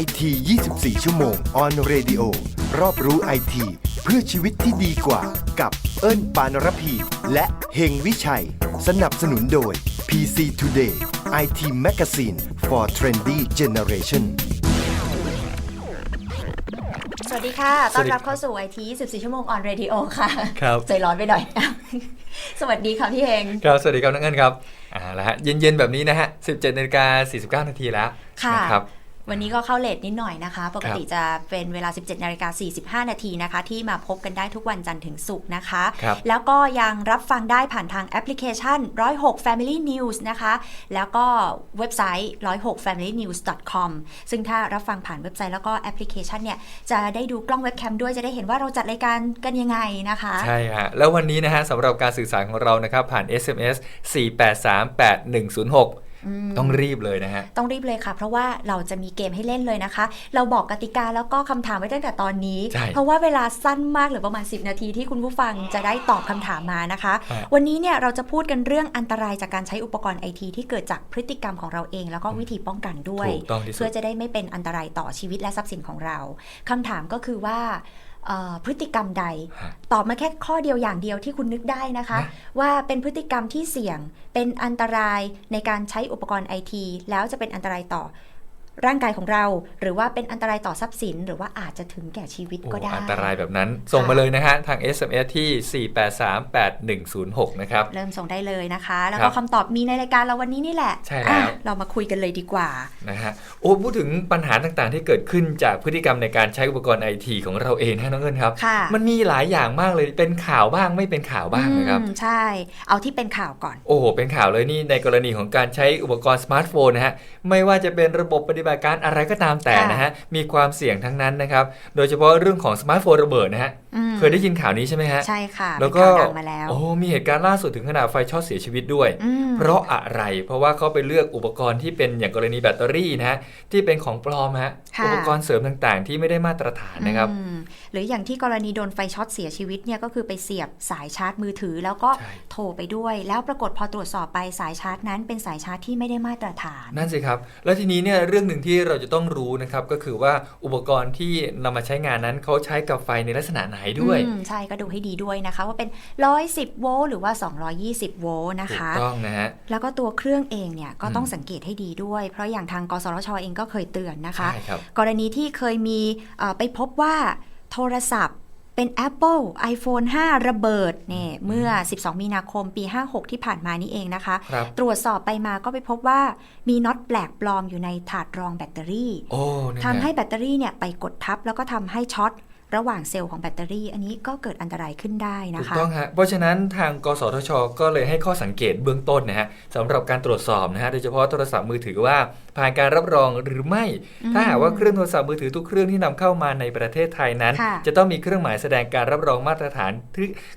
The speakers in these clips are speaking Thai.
IT 24 ชั่วโมง on radio รอบรู้ไอทีเพื่อชีวิตที่ดีกว่า กับเอิ้นปานรพี และเฮงวิชัย สนับสนุนโดย PC Today IT Magazine for Trendy Generation สวัสดีค่ะสต้วัอนสดีรับเข้าสู่ IT 24ชั่วโมง on radio ค่ะ ครับ ใจร้อนไปหน่อย สวัสดีค่ะพี่เฮง ครับ สวัสดีครับน้องเอิญครับ อ่าแล้วฮะ เย็นๆ แบบนี้นะฮะ 17นาฬิกา49 นาทีแล้วค่ะนะครับ วันนี้ก็เข้าเลทนิดหน่อยนะคะ ปกติครับจะเป็นเวลา 17นาฬิกา45 นาทีนะคะ ที่มาพบกันได้ทุกวันจันทร์ถึงศุกร์นะคะครับแล้วก็ยังรับฟังได้ผ่านทางแอปพลิเคชัน 106 Family News นะคะ แล้วก็เว็บไซต์ 106 family news com ซึ่งถ้ารับฟังผ่านเว็บไซต์แล้วก็แอปพลิเคชันเนี่ย จะได้ดูกล้องเว็บแคมด้วยจะได้เห็นว่าเราจัดรายการกันยังไงนะคะ ใช่ฮะแล้ววันนี้นะฮะสำหรับการสื่อสารของเรานะครับผ่าน SMS 4838106 ต้องรีบเลยนะฮะ ต้องรีบเลยค่ะ เพราะว่าเราจะมีเกมให้เล่นเลยนะคะ เราบอกกติกาแล้วก็คำถามไว้ตั้งแต่ตอนนี้ใช่เพราะว่าเวลาสั้นมากเหรือประมาณ 10 นาทีที่คุณผู้ฟังจะได้ตอบคำถามมานะคะฮะวันนี้เนี่ยเราจะพูดกันเรื่องอันตรายจากการใช้อุปกรณ์ไอทีที่เกิดจากพฤติกรรมของเราเอง แล้วก็วิธีป้องกันด้วยถูกต้องที่สุดเพื่อจะได้ไม่เป็นอันตรายต่อชีวิตและทรัพย์สินของเราคำถามก็คือว่าเอ่อ พฤติกรรมใดฮะตอบมาแค่ข้อเดียวอย่างเดียวที่คุณนึกได้นะคะนะว่าเป็นพฤติกรรมที่เสี่ยง เป็นอันตรายในการใช้อุปกรณ์ไอทีแล้วจะเป็นอันตรายต่อ ร่างกายของเรา หรือว่าเป็นอันตรายต่อทรัพย์สิน หรือว่าอาจจะถึงแก่ชีวิตโอ้ก็ได้ อันตรายแบบนั้น ส่งมาเลยนะฮะ ทาง SMS ที่ 4838106 นะครับ เริ่มส่งได้เลยนะคะ แล้วครัก็บคำตอบมีในรายการเราวันนี้นี่แหละ ใช่แล้วอะเรามาคุยกันเลยดีกว่านะฮะโอ้พูดถึงปัญหาต่างๆ ที่เกิดขึ้นจากพฤติกรรมในการใช้อุปกรณ์ไอทีของเราเองนะน้องเอิญครับค่ะมันมีหลายอย่างมากเลยเป็นข่าวบ้างไม่เป็นข่าวบ้างนะครับอืมใช่ เอาที่เป็นข่าวก่อน โอ้โหเป็นข่าวเลยนี่ในกรณีของการใช้อุปกรณ์สมาร์ทโฟนนะฮะไม่ว่าจะเป็นระบบปฏิบัติการอะไรก็ตามแต่ค่ะนะฮะมีความเสี่ยงทั้งนั้นนะครับ โดยเฉพาะเรื่องของสมาร์ทโฟนระเบิดนะฮะอืมเคยได้ยินข่าวนี้ใช่ไหมฮะใช่ค่ะแล้วเป็นก็ข่าวดังมาแล้วโอ้มีเหตุการณ์ล่าสุดถึงขนาดไฟช็อตเสียชีวิตด้วยอืมเพราะอะไรเพราะว่าเขาไปเลือกอุปกรณ์ที่เป็นอย่างกรณีแบตเตอรี่นะฮะที่เป็นของปลอมฮะค่ะอุปกรณ์เสริมต่างๆ ที่ไม่ได้มาตรฐานนะครับอืมหรืออย่างที่กรณีโดนไฟช็อตเสียชีวิตเนี่ยก็คือไปเสียบสายชาร์จมือถือ แล้วก็ใช่โทรไปด้วย แล้วปรากฏพอตรวจสอบไปสายชาร์จนั้นเป็นสายชาร์จที่ไม่ได้มาตรฐาน นั่นสิครับ แล้วทีนี้เนี่ยเรื่องหนึ่งที่เราจะต้องรู้นะครับก็คือว่าอุปกรณ์ที่นำมาใช้งานนั้นเขาใช้กับไฟในลักษณะไหนด้วยอืมใช่ก็ดูให้ดีด้วยนะคะ ว่าเป็น 110 โวลต์หรือว่า 220 โวลต์นะถูกคะต้องนะฮะแล้วก็ตัวเครื่องเองเนี่ยก็อืมต้องสังเกตให้ดีด้วย เพราะอย่างทางกสทชเองก็เคยเตือนนะคะใช่ครับกรณีที่เคยมีเอ่อไปพบว่าโทรศัพท์ เป็น Apple iPhone 5 ระเบิดเนี่ยเมื่อ 12 มีนาคมปี 56 ที่ผ่านมานี่เองนะคะครับตรวจสอบไปมาก็ไปพบว่ามีน็อตแปลกปลอมอยู่ในถาดรองแบตเตอรี่โอ้นี่ไงทำให้แบตเตอรี่เนี่ยไปกดทับแล้วก็ทำให้ช็อต ระหว่างเซลล์ของแบตเตอรี่ อันนี้ก็เกิดอันตรายขึ้นได้ถูนะกคะต้องฮะเพราะฉะนั้นทางกสทช ก็เลยให้ข้อสังเกตเบื้องต้นนะฮะสำหรับการตรวจสอบนะฮะโดยเฉพาะโทรศัพท์มือถือว่าผ่านการรับรองหรือไม่อืมถ้าหากว่าเครื่องโทรศัพท์มือถือทุกเครื่องที่นำเข้ามาในประเทศไทยนั้นค่ะจะต้องมีเครื่องหมายแสดงการรับรองมาตรฐาน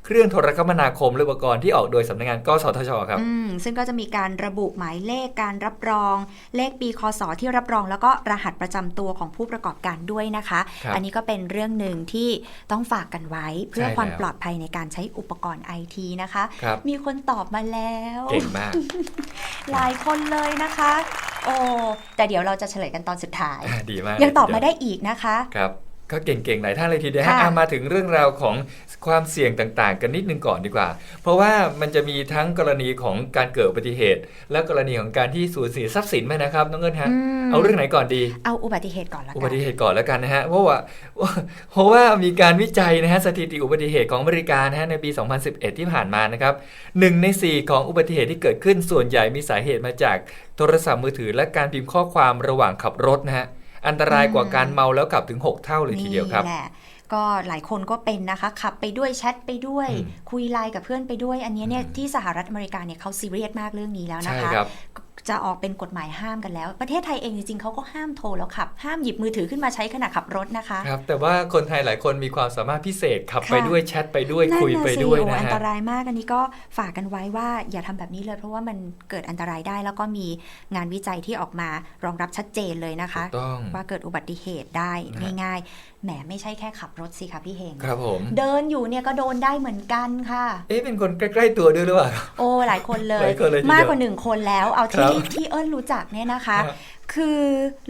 เครื่องโทรคมนาคมและอุปกรณ์ที่ออกโดยสำนักงานกสทชครับอืมซึ่งก็จะมีการระบุหมายเลขการรับรอง เลขปีคศที่รับรอง แล้วก็รหัสประจำตัวของผู้ประกอบการด้วยนะคะครับอันนี้ก็เป็นเรื่องหนึ่งที่ต้องฝากกันไว้ เพื่อใช่ความแล้วปลอดภัยในการใช้อุปกรณ์ไอทีนะคะครับมีคนตอบมาแล้วเก่งมาก หลายคนเลยนะคะ โอ้แต่เดี๋ยวเราจะเฉลยกันตอนสุดท้ายอ่าดีมาก ยังตอบเลมาได้อีกนะคะครับ ก็เก่งๆ หลายท่านเลยทีเดียวฮะค่ะอะมาถึงเรื่องราวของความเสี่ยงต่างๆ กันนิดนึงก่อนดีกว่า เพราะว่ามันจะมีทั้งกรณีของการเกิดอุบัติเหตุ และกรณีของการที่สูญเสียทรัพย์สินไหมนะครับน้องเงินฮะมเอาเรื่องไหนก่อนดี เอาอุบัติเหตุก่อนละอุกับัน ติเหตุก่อนแล้วกันนะฮะเพราะว่าเพราะว่ามีการวิจัยนะฮะสถิติอุบัติเหตุของอเมริกานะฮะในปี 2011 ที่ผ่านมานะครับหนึ่งใน 4 ของอุบัติเหตุที่เกิดขึ้นส่วนใหญ่มีสาเหตุมาจากโทรศัพท์มือถือและการพิมพ์ข้อความระหว่างขับรถนะฮะ อันตรายกว่าการเมาแล้วขับถึง 6 เท่าเลยทีเดียวครับนี่แหละก็หลายคนก็เป็นนะคะขับไปด้วยแชทไปด้วยอืมคุยไลน์กับเพื่อนไปด้วย อันเนี้ยเนี่ยอืมที่สหรัฐอเมริกาเนี่ยเขาซีเรียสมากเรื่องนี้แล้วนะใช่คะครับ จะออกเป็นกฎหมายห้ามกันแล้ว ประเทศไทยเองจริงๆเขาก็ห้ามโทรแล้วขับ ห้ามหยิบมือถือขึ้นมาใช้ขณะขับรถนะคะ ครับ แต่ว่าคนไทยหลายคนมีความสามารถพิเศษขับค่ะไปด้วยแชทไปด้วยนั่นคุยน่ะไปสิด้วยโอ้นะอันฮะตรายมากอันนี้ก็ฝากกันไว้ว่าอย่าทำแบบนี้เลย เพราะว่ามันเกิดอันตรายได้แล้วก็มีงานวิจัยที่ออกมารองรับชัดเจนเลยนะคะถูกต้องว่าเกิดอุบัติเหตุได้นะฮะง่ายๆแหมไม่ใช่แค่ขับรถสิคะพี่เฮงครับผมเดินอยู่เนี่ยก็โดนได้เหมือนกันค่ะ เอ๊ะเป็นคนใกล้ ๆ ตัวด้วยหรือเปล่า โอ้หลายคนเลหยลายคนเลยทีเดียวมากกว่าหนึ่งคนแล้วเอาที่ครับที่เอิญรู้จักเนี่ยนะคะฮะ คือ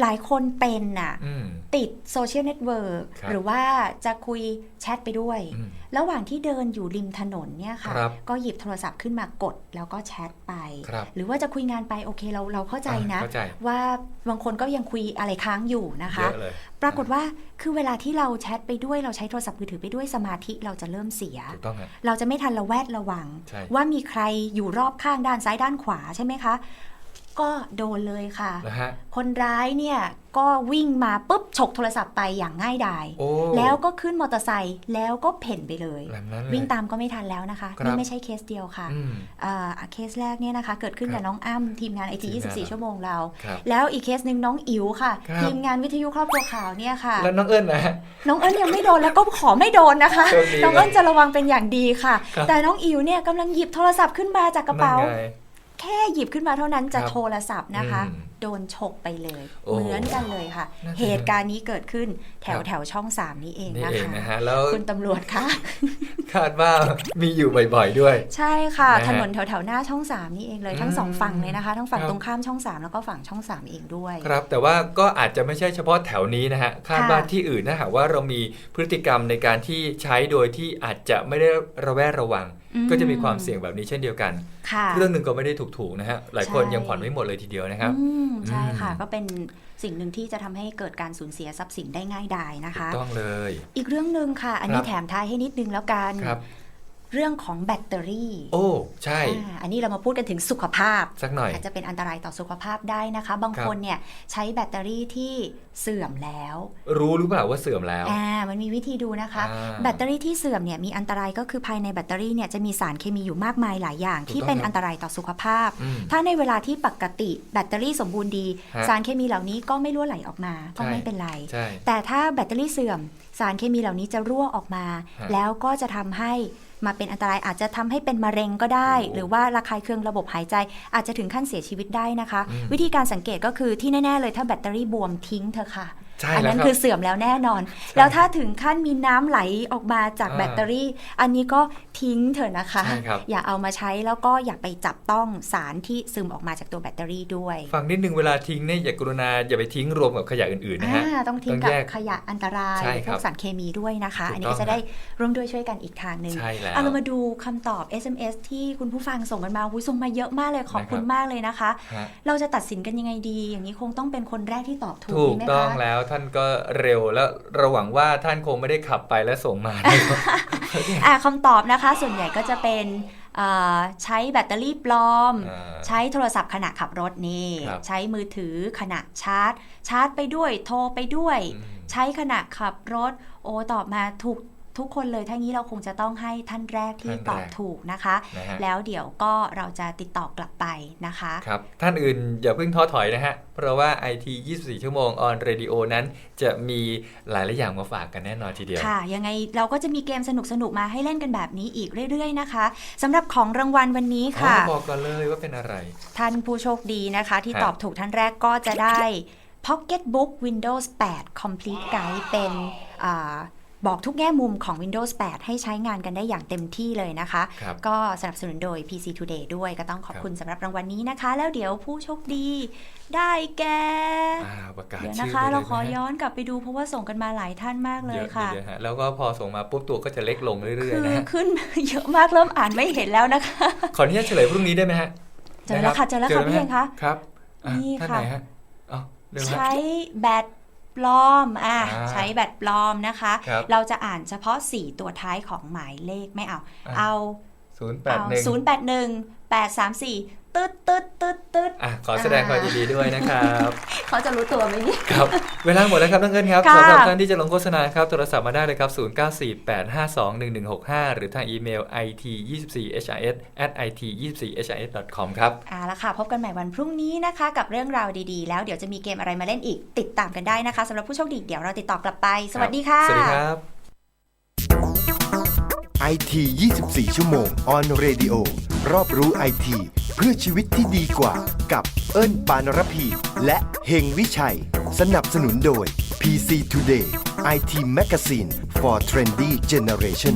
หลายคนเป็นน่ะอืมติดโซเชียลเน็ตเวิร์กครับหรือว่าจะคุยแชทไปด้วยอืมระหว่างที่เดินอยู่ริมถนนเนี่ยค่ะครับก็หยิบโทรศัพท์ขึ้นมากดแล้วก็แชทไปครับหรือว่าจะคุยงานไปโอเคเราเราเข้าใจนะอ่าเข้าใจว่าบางคนก็ยังคุยอะไรค้างอยู่นะคะเยอะเลยปรากฏว่าคือเวลาที่เราแชทไปด้วยเราใช้โทรศัพท์มือถือไปด้วยสมาธิเราจะเริ่มเสียถูกต้องฮะเราจะไม่ทันระแวดระวังใช่ว่ามีใครอยู่รอบข้างด้านซ้ายด้านขวาใช่ไหมคะ ก็โดนเลยค่ะ นะฮะ คนร้ายเนี่ยก็วิ่งมาปุ๊บฉกโทรศัพท์ไปอย่างง่ายดาย โอ้แล้วก็ขึ้นมอเตอร์ไซค์แล้วก็เพ่นไปเลย แบบนั้นเลย วิ่งตามก็ไม่ทันแล้วนะคะครับ นี่ไม่ใช่เคสเดียวค่ะอืม อ่าเคสแรกเนี่ยนะคะ เกิดขึ้นครักับบน้องอ้ำทีมงานไอทีทีมงาน 24 ชั่วโมงเรา ครับ แล้วอีกเคสหนึ่งน้องอิ๋วค่ะ ครับ ทีมงานวิทยุครอบครัวข่าวเนี่ยค่ะ แล้วน้องเอิญนะฮะ น้องเอิญยังไม่โดนแล้วก็ขอไม่โดนนะคะ โชคดีน้องเอิญจะระวังเป็นอย่างดีค่ะ ครับ แต่น้องอิ๋วเนี่ยกำลังหยิบโทรศัพท์ขึ้นมาจากกระเป๋า นั่นไง แค่หยิบขึ้นมาเท่านั้นจะครับโทรศัพท์นะคะอืม โดนฉกไปเลย โอ้เหมือนกันเลยค่ะ น่าจะเหตุการณ์นี้เกิดขึ้นแถควรับ แถวช่องสามนี้เองนี่นะเองคะนะฮะแล้วคุณตำรวจคะ คาดว่ามีอยู่บ่อยๆด้วย ใช่ค่ะ นะฮะถนนแถวแถวๆหน้าช่องสามนี่เองเลยทั้งสองอืมฝั่งเลยนะคะ ทั้งฝั่งครับ ตรงข้ามช่องสามแล้วก็ฝั่งช่องสามเองด้วย ครับแต่ว่าก็อาจจะไม่ใช่เฉพาะแถวนี้นะฮะคาดค่ะว่าที่อื่นถ้าหากว่าเรามีพฤติกรรมในการที่ใช้โดยที่อาจจะไม่ได้ระแวดระวังก็จะมีความเสี่ยงแบบนี้เช่นเดียวกัน ค่ะ เรื่องหนึ่งก็ไม่ได้ถูกๆนะฮะหลายคนใช่ ยังผ่อนไม่หมดเลยทีเดียวนะครับ อืมใช่ค่ะอืมก็เป็นสิ่งหนึ่งที่จะทำให้เกิดการสูญเสียทรัพย์สินได้ง่ายดายนะถูคะกต้องเลย อีกเรื่องหนึ่งค่ะ อันนี้ครับแถมท้ายให้นิดนึงแล้วกันครับ เรื่องของแบตเตอรี่ โอ้ ใช่อ่าอันนี้เรามาพูดกันถึงสุขภาพ สักหน่อยอาจจะเป็นอันตรายต่อสุขภาพได้นะคะ บางครับคนเนี่ยใช้แบตเตอรี่ที่เสื่อมแล้ว รู้หรือเปล่าว่าเสื่อมแล้วอ่ามันมีวิธีดูนะคะอ่าแบตเตอรี่ที่เสื่อมเนี่ยมีอันตรายก็คือภายในแบตเตอรี่เนี่ยจะมีสารเคมีอยู่มากมายหลายอย่างถูกที่ต้องเป็นครับอันตรายต่อสุขภาพอืมถ้าในเวลาที่ปกติแบตเตอรี่สมบูรณ์ดีฮะสารเคมีเหล่านี้ก็ไม่รั่วไหลออกมา ก็ใช่ไม่เป็นไรใช่แต่ถ้าแบตเตอรี่เสื่อม สารเคมีเหล่านี้จะรั่วออกมาฮะแล้วก็จะทำให้ มาเป็นอันตรายอาจจะทำให้เป็นมะเร็งก็ได้โอ้หรือว่าระคายเคืองระบบหายใจ อาจจะถึงขั้นเสียชีวิตได้นะคะอืมวิธีการสังเกตก็คือที่แน่ ๆ เลยถ้าแบตเตอรี่บวมทิ้งเถอะค่ะใช่ อัแล้วนั้นครับคือเสื่อมแล้วแน่นอน แล้วถ้าถึงขั้นมีน้ำไหลออกมาจากอ่าแบตเตอรี่ อันนี้ก็ทิ้งเถอะนะคะใช่ครับอย่าเอามาใช้แล้วก็อย่าไปจับต้องสารที่ซึมออกมาจากตัวแบตเตอรี่ด้วย ฟังนิดนึงเวลาทิ้งเนี่ยอย่ากรุณาอย่าไปทิ้งรวมกับขยะอื่นๆนะฮะอ่าต้องทิ้งต้องกับแยกขยะอันตรายใช่พครัวบกสารเคมีด้วยนะคะถูกอันนี้ต้ก็องจะได้ร่วมด้วยช่วยกันอีกทางหนึ่งใช่แล้วเอาเรามาดูคำตอบ SMS ที่คุณผู้ฟังส่งกันมาหุ้ยส่งมาเยอะมากเลยขอบคุณนะครับมากเลยนะคะฮะเราจะตัดสินกันยังไงดี อย่างนี้คงต้องเป็นคนแรกที่ตอบถูกถูกดีไหมต้องคะแล้วท่านก็เร็วแล้วระหวังว่าท่านคงไม่ได้ขับไปแล้วส่งมานะครับอ่าคำตอบนะคะ ส่วนใหญ่ก็จะเป็นเอ่อใช้แบตเตอรี่ปลอมอ่าใช้โทรศัพท์ขณะขับรถนี่ครับใช้มือถือขณะชาร์จ ชาร์จไปด้วยโทรไปด้วยอืมใช้ขณะขับรถ โอ้ตอบมาถูก ทุกคนเลยถ้างี้เราคงจะต้องให้ท่านแรกที่ท่านแรกตอบถูกนะคะนะฮะแล้วเดี๋ยวก็เราจะติดต่อกลับไปนะคะครับท่านอื่นอย่าเพิ่งท้อถอยนะฮะ เพราะว่า IT 24 ชั่วโมง on radio นั้นจะมีหลายหลายอย่างมาฝากกันแน่นอนทีเดียวค่ะ ยังไงเราก็จะมีเกมสนุกๆมาให้เล่นกันแบบนี้อีกเรื่อยๆนะคะสำหรับของรางวัลวันนี้อ๋อค่ะบอกก่อนเลยว่าเป็นอะไร ท่านผู้โชคดีนะคะ ที่ครับตอบถูกท่านแรกก็จะได้ Pocketbook Windows 8 Complete Guide เป็นอา บอกทุกแง่มุมของ Windows 8 ให้ใช้งานกันได้อย่างเต็มที่เลยนะคะครับก็สนับสนุนโดย PC Today ด้วยก็ต้องขอบครับคุณสำหรับรางวัลนี้นะคะ แล้วเดี๋ยวผู้โชคดีได้แก่อ่าประกาศเดี๋ยวชื่นะอคะไปลเราขอนะฮะย้อนกลับไปดูเพราะว่าส่งกันมาหลายท่านมากเลยเยอะค่ะทีเดียวฮะแล้วก็พอส่งมาปุ๊บตัวก็จะเล็กลงเรื่อยคืๆอนะฮะขึ้นเยอะมากเริ่มอ่านไม่เห็นแล้วนะคะ ขออนุญาตเฉลยพรุ่งนี้ได้ไหมฮะเจอแล้วค่ะเจอแล้วค่ะไหมพี่เองคะครับอะนี่ท่านค่ะไหนฮะอ๋อเร็วฮะใช้แบต ปลอมอ่าใช้แบัตปลอมนะคะ เราจะอ่านเฉพาะ 4 ตัวท้ายของหมายเลขไม่เอา เอา0 8 1 0 8 1 8 3 4 ตึ๊ดตึ๊ดตึ๊ดตึ๊ดอะขอแสดงความยินดีด้วยนะครับเขาจะรู้ตัวไหมเนี่ย ครับ เวลาหมดแล้วครับน้องเอิญครับค่ะ สำหรับท่านที่จะลงโฆษณาครับโทรศัพท์มาได้เลยครับ 0948521165 หรือทางอีเมล it24hrs at it24hrs.com ครับ เอาละค่ะพบกันใหม่วันพรุ่งนี้นะคะ กับเรื่องราวดีๆ แล้วเดี๋ยวจะมีเกมอะไรมาเล่นอีก ติดตามกันได้นะคะสำหรับผู้โชคดีเดี๋ยวเราติดต่อกลับไป สวัสดีค่ะ สวัสดีครับ IT 24 ชั่วโมง on radio รอบรู้ไอที เพื่อชีวิตที่ดีกว่ากับเอิ้นปานรพี และเฮงวิชัย สนับสนุนโดย PC Today IT Magazine for Trendy Generation